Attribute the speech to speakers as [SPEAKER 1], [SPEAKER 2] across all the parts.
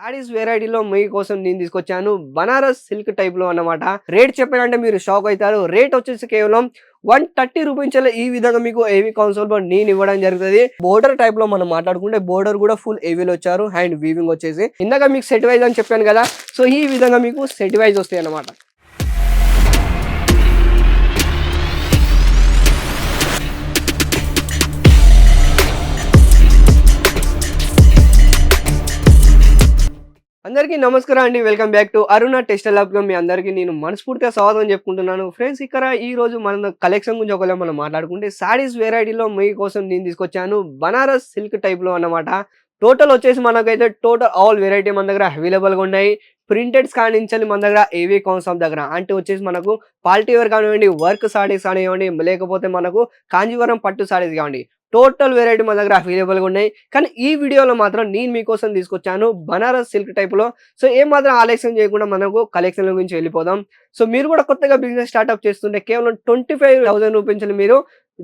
[SPEAKER 1] సారీస్ వెరైటీలో మీ కోసం నేను తీసుకొచ్చాను. బనారస్ సిల్క్ టైప్లో అన్నమాట. రేట్ చెప్పానంటే మీరు షాక్ అవుతారు. రేట్ వచ్చేసి కేవలం వన్ థర్టీ రూపీస్ ఈ విధంగా మీకు ఏవీ కౌన్సిల్ నేను ఇవ్వడం జరుగుతుంది. బోర్డర్ టైప్లో మనం మాట్లాడుకుంటే బోర్డర్ కూడా ఫుల్ ఏవీలో వచ్చారు. హ్యాండ్ వీవింగ్ వచ్చేసి. ఇందాక మీకు సెట్ వైజ్ అని చెప్పాను కదా. సో ఈ విధంగా మీకు సెట్ వైజ్ వస్తాయి అన్నమాట. అందరికీ నమస్కారం అండి. Welcome back to Aruna textile lab మీ అందరికీ నేను మనస్ఫూర్తిగా స్వాగతం చెప్పుకుంటున్నాను. ఫ్రెండ్స్ ఇక్కడ ఈ రోజు మన కలెక్షన్ గురించి ఒకవేళ మనం మాట్లాడుకుంటే సారీస్ వెరైటీలో మీకోసం నేను తీసుకొచ్చాను. బనారస్ సిల్క్ టైప్లో అన్నమాట. టోటల్ వచ్చేసి మనకైతే టోటల్ ఆల్ వెరైటీ మన దగ్గర అవైలబుల్గా ఉన్నాయి. ప్రింటెడ్స్ కానించాలి మన దగ్గర ఏవీ కాన్సెప్ట్ దగ్గర. అంటే వచ్చేసి మనకు పార్టీ వేర్ కానివ్వండి వర్క్ సారీస్ కానివ్వండి లేకపోతే మనకు కాంజీవరం పట్టు సారీస్ కానివ్వండి. టోటల్ వెరైటీ మన దగ్గర అవైలబుల్గా ఉన్నాయి. కానీ ఈ వీడియోలో మాత్రం నేను మీకోసం తీసుకొచ్చాను బనారస్ సిల్క్ టైప్లో. సో ఏం మాత్రం ఆలస్యం చేయకుండా మనకు కలెక్షన్ల గురించి వెళ్ళిపోదాం. సో మీరు కూడా కొత్తగా బిజినెస్ స్టార్ట్అప్ చేస్తుంటే కేవలం ట్వంటీ ఫైవ్ థౌసండ్ రూపీస్ మీరు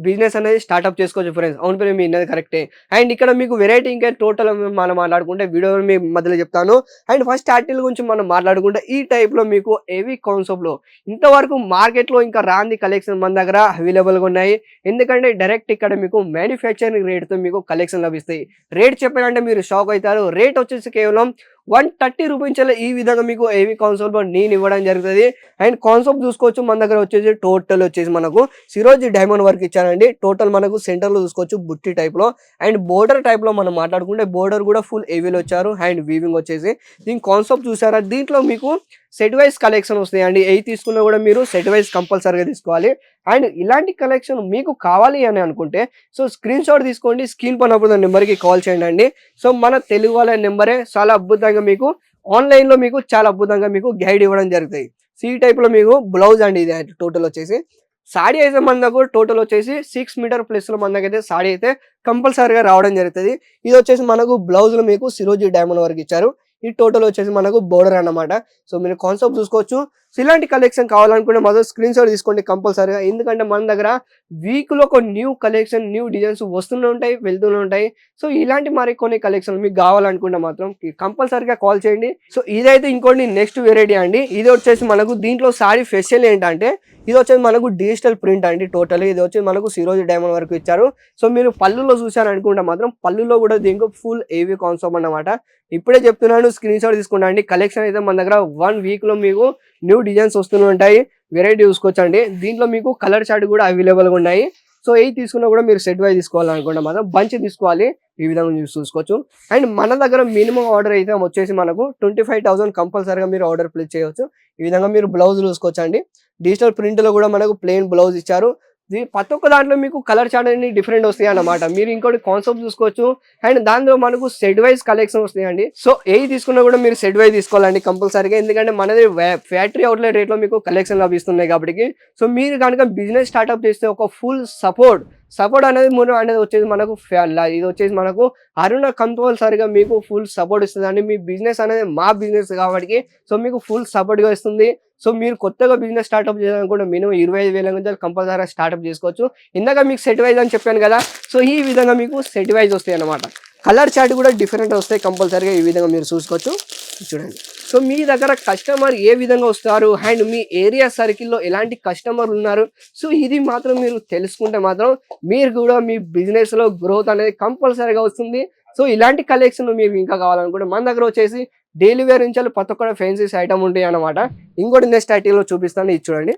[SPEAKER 1] బిజినెస్ అనేది స్టార్ట్అప్ చేసుకోవచ్చు ఫ్రెండ్స్ అవును ఫ్రెండ్స్ మీ ఇన్నది కరెక్టే అండ్ ఇక్కడ మీకు వెరైటీ ఇంకా టోటల్ మనం మాట్లాడుకుంటే వీడియో మీ మధ్యలో చెప్తాను. అండ్ ఫస్ట్ ఆర్టిల్ గురించి మనం మాట్లాడుకుంటే ఈ టైప్లో మీకు హెవీ కాన్సెప్ట్లో ఇంతవరకు మార్కెట్లో ఇంకా రాంది కలెక్షన్ మన దగ్గర అవైలబుల్గా ఉన్నాయి. ఎందుకంటే డైరెక్ట్ ఇక్కడ మీకు మ్యానుఫ్యాక్చరింగ్ రేట్తో మీకు కలెక్షన్ లభిస్తాయి. రేట్ చెప్పాలంటే మీరు షాక్ అవుతారు. రేట్ వచ్చేసి కేవలం వన్ థర్టీ రూపీస్ ఈ విధంగా మీకు ఏవి కాన్సెప్ట్ నేను ఇవ్వడం జరుగుతుంది. అండ్ కాన్సెప్ట్ చూసుకోవచ్చు మన దగ్గర వచ్చేసి టోటల్ వచ్చేసి మనకు సిరోజీ డైమండ్ వర్క్ ఇచ్చానండి టోటల్ మనకు సెంటర్లో చూసుకోవచ్చు బుట్టి టైప్లో అండ్ బోర్డర్ టైప్లో మనం మాట్లాడుకుంటే బోర్డర్ కూడా ఫుల్ ఏవీలో వచ్చారు. అండ్ వీవింగ్ వచ్చేసి. దీని కాన్సెప్ట్ చూసారా? దీంట్లో మీకు సెట్ వైజ్ కలెక్షన్ వస్తాయండి ఎయి తీసుకున్నా కూడా మీరు సెట్ వైజ్ కంపల్సరీగా తీసుకోవాలి. అండ్ ఇలాంటి కలెక్షన్ మీకు కావాలి అని అనుకుంటే సో స్క్రీన్ షాట్ తీసుకోండి. స్క్రీన్ పైన నెంబర్కి కాల్ చేయండి అండి. సో మన తెలుగు వాళ్ళ నెంబరే చాలా అద్భుతంగా మీకు ఆన్లైన్లో మీకు చాలా అద్భుతంగా మీకు గైడ్ ఇవ్వడం జరుగుతాయి. సీ టైప్లో మీకు బ్లౌజ్ అండి ఇది టోటల్ వచ్చేసి. సాడీ అయితే మన దగ్గర టోటల్ వచ్చేసి సిక్స్ మీటర్ ప్లస్లో మన దగ్గర అయితే సాడీ అయితే కంపల్సరీగా రావడం జరుగుతుంది. ఇది వచ్చేసి మనకు బ్లౌజ్లో మీకు సిరోజీ డైమండ్ వరకు ఇచ్చారు. ఈ టోటల్ వచ్చేసి మనకు బోర్డర్ అన్నమాట. సో మీరు కాన్సెప్ట్ చూసుకోవచ్చు. సో ఇలాంటి కలెక్షన్ కావాలనుకుంటే మొదలు స్క్రీన్ షాట్ తీసుకోండి కంపల్సరీగా. ఎందుకంటే మన దగ్గర వీక్లో ఒక న్యూ కలెక్షన్ న్యూ డిజైన్స్ వస్తూనే ఉంటాయి వెళ్తూనే ఉంటాయి. సో ఇలాంటి మరి కొన్ని కలెక్షన్లు మీకు కావాలనుకుంటే మాత్రం కంపల్సరీగా కాల్ చేయండి. సో ఇదైతే ఇంకోటి నెక్స్ట్ వెరైటీ అండి. ఇది వచ్చేసి మనకు దీంట్లో సారీ ఫెషియల్ ఏంటంటే ఇది వచ్చేసి మనకు డిజిటల్ ప్రింట్ అండి టోటల్ ఇది వచ్చి మనకు సిరోజు డైమండ్ వరకు ఇచ్చారు. సో మీరు పళ్ళులో చూసారు అనుకుంటే మాత్రం పళ్ళులో కూడా దీనికి ఫుల్ ఏవీ కాన్సెప్ట్ అన్నమాట. ఇప్పుడే చెప్తున్నాను స్క్రీన్ షాట్ తీసుకుంటా అండి కలెక్షన్ అయితే మన దగ్గర వన్ వీక్లో మీకు న్యూ డిజైన్స్ వస్తూనే ఉంటాయి. వెరైటీ చూసుకోవచ్చండి దీంట్లో మీకు కలర్ చార్ట్ కూడా అవైలబుల్గా ఉన్నాయి. సో ఏ తీసుకున్నా కూడా మీరు సెట్ వైజ్ తీసుకోవాలనుకుంటే మాత్రం బంచ్ తీసుకోవాలి. ఈ విధంగా చూసుకోవచ్చు. అండ్ మన దగ్గర మినిమం ఆర్డర్ అయితే వచ్చేసి మనకు ట్వంటీ ఫైవ్ థౌసండ్ కంపల్సరీగా మీరు ఆర్డర్ ప్లేస్ చేయవచ్చు. ఈ విధంగా మీరు బ్లౌజ్ చూసుకోవచ్చు అండి డిజిటల్ ప్రింట్లో కూడా మనకు ప్లెయిన్ బ్లౌజ్ ఇచ్చారు. ప్రతి ఒక్క దాంట్లో మీకు కలర్ చార్ట్ అనేది డిఫరెంట్ వస్తాయి అన్నమాట. మీరు ఇంకోటి కాన్సెప్ట్ చూసుకోవచ్చు. అండ్ దాంట్లో మనకు సెడ్ వైజ్ కలెక్షన్ వస్తాయండి. సో ఏ తీసుకున్నా కూడా మీరు సెడ్ వైజ్ తీసుకోవాలండి కంపల్సరీగా ఎందుకంటే మనది ఫ్యాక్టరీ అవుట్లెట్ రేట్లో మీకు కలెక్షన్ లభిస్తున్నాయి కాబట్టి. సో మీరు కనుక బిజినెస్ స్టార్ట్అప్ చేస్తే ఒక ఫుల్ సపోర్ట్ సపోర్ట్ అనేది మూడు అనేది వచ్చేసి మనకు ఫ్యా- ఇది వచ్చేసి మనకు అరుణ కంపల్సరీగా మీకు ఫుల్ సపోర్ట్ ఇస్తుంది అండి మీ బిజినెస్ అనేది మా బిజినెస్ కాబట్టి సో మీకు ఫుల్ సపోర్ట్గా ఇస్తుంది. సో మీరు కొత్తగా బిజినెస్ స్టార్ట్అప్ చేయాలనుకుంటే మినిమం ఇరవై ఐదు వేల నుంచి కంపల్సరీగా స్టార్ట్అప్ చేసుకోవచ్చు. ఇందాక మీకు సెట్ వైజ్ అని చెప్పాను కదా సో ఈ విధంగా మీకు సెట్ వైజ్ వస్తాయి అన్నమాట. కలర్ చార్ట్ కూడా డిఫరెంట్ వస్తాయి కంపల్సరీగా ఈ విధంగా మీరు చూసుకోవచ్చు. చూడండి. సో మీ దగ్గర కస్టమర్ ఏ విధంగా వస్తారు? అండ్ మీ ఏరియా సర్కిల్లో ఎలాంటి కస్టమర్లు ఉన్నారు? సో ఇది మాత్రం మీరు తెలుసుకుంటే మాత్రం మీరు కూడా మీ బిజినెస్లో గ్రోత్ అనేది కంపల్సరీగా వస్తుంది. సో ఇలాంటి కలెక్షన్ మీరు ఇంకా కావాలనుకుంటే మన దగ్గర వచ్చేసి డైలీ వేర్ నుంచి ప్రతి ఒక్క ఫ్యాన్సీస్ ఐటమ్ ఉంటాయి అన్నమాట ఇంకోటి నెక్స్ట్ ఐటీలో చూపిస్తాను. ఇది చూడండి.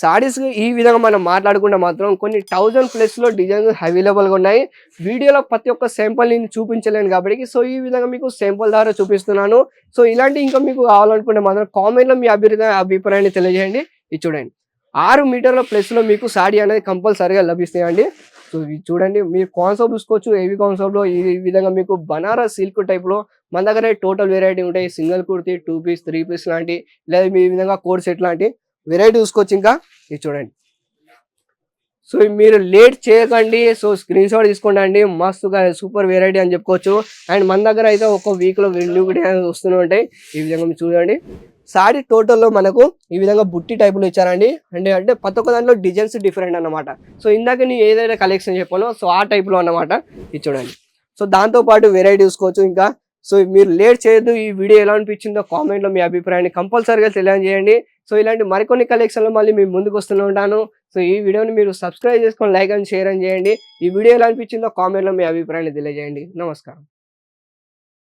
[SPEAKER 1] సారీస్ ఈ విధంగా మనం మాట్లాడుకుంటే మాత్రం కొన్ని థౌజండ్ ప్లస్లో డిజైన్స్ అవైలబుల్గా ఉన్నాయి. వీడియోలో ప్రతి ఒక్క శాంపుల్ నేను చూపించలేను కాబట్టి సో ఈ విధంగా మీకు శాంపుల్ ద్వారా చూపిస్తున్నాను. సో ఇలాంటి ఇంకా మీకు కావాలనుకుంటే మాత్రం కామెంట్లో మీ అభిప్రాయ అభిప్రాయాన్ని తెలియజేయండి. ఇది చూడండి. ఆరు మీటర్ల ప్లస్లో మీకు సాడీ అనేది కంపల్సరీగా లభిస్తాయండి. సో ఇది చూడండి మీరు కాన్సెప్ట్ చూసుకోవచ్చు. ఏవి కాన్సెప్ట్లో ఈ విధంగా మీకు బనారస్ సిల్క్ టైప్లో మన దగ్గర టోటల్ వెరైటీ ఉంటాయి. Single kurti two piece three piece లాంటి లేదా మీ విధంగా కోడ్ సెట్ లాంటి. వెరైటీ చూసుకోవచ్చు ఇంకా ఇది చూడండి. సో మీరు లేట్ చేయకండి. సో స్క్రీన్ షాట్ తీసుకోండి అండి. మస్తుగా సూపర్ వెరైటీ అని చెప్పుకోవచ్చు. అండ్ మన దగ్గర అయితే ఒక వీక్లో న్యూ డిజైన్స్ వస్తూనే ఉంటాయి. ఈ విధంగా మీరు చూడండి. సారీ టోటల్లో మనకు ఈ విధంగా బుట్టి టైపులో ఇచ్చారండి. అంటే అంటే ప్రతి ఒక్క దాంట్లో డిజైన్స్ డిఫరెంట్ అన్నమాట. సో ఇందాక నేను ఏదైనా కలెక్షన్ చెప్పానో సో ఆ టైప్లో అన్నమాట. ఇది చూడండి. సో దాంతో పాటు వెరైటీ చూసుకోవచ్చు ఇంకా. సో మీరు లేట్ చేయొద్దు. ఈ వీడియో ఎలా అనిపించిందో కామెంట్లో మీ అభిప్రాయాన్ని కంపల్సరీగా తెలియజేయండి. సో ఇలాంటి మరికొన్ని కలెక్షన్లు మళ్ళీ మీ ముందుకు వస్తూనే ఉంటాను. సో ఈ వీడియోని మీరు సబ్స్క్రైబ్ చేసుకొని లైక్ అండ్ షేర్ అని చేయండి. ఈ వీడియో ఎలా అనిపించిందో కామెంట్లో మీ అభిప్రాయాన్ని తెలియజేయండి. నమస్కారం.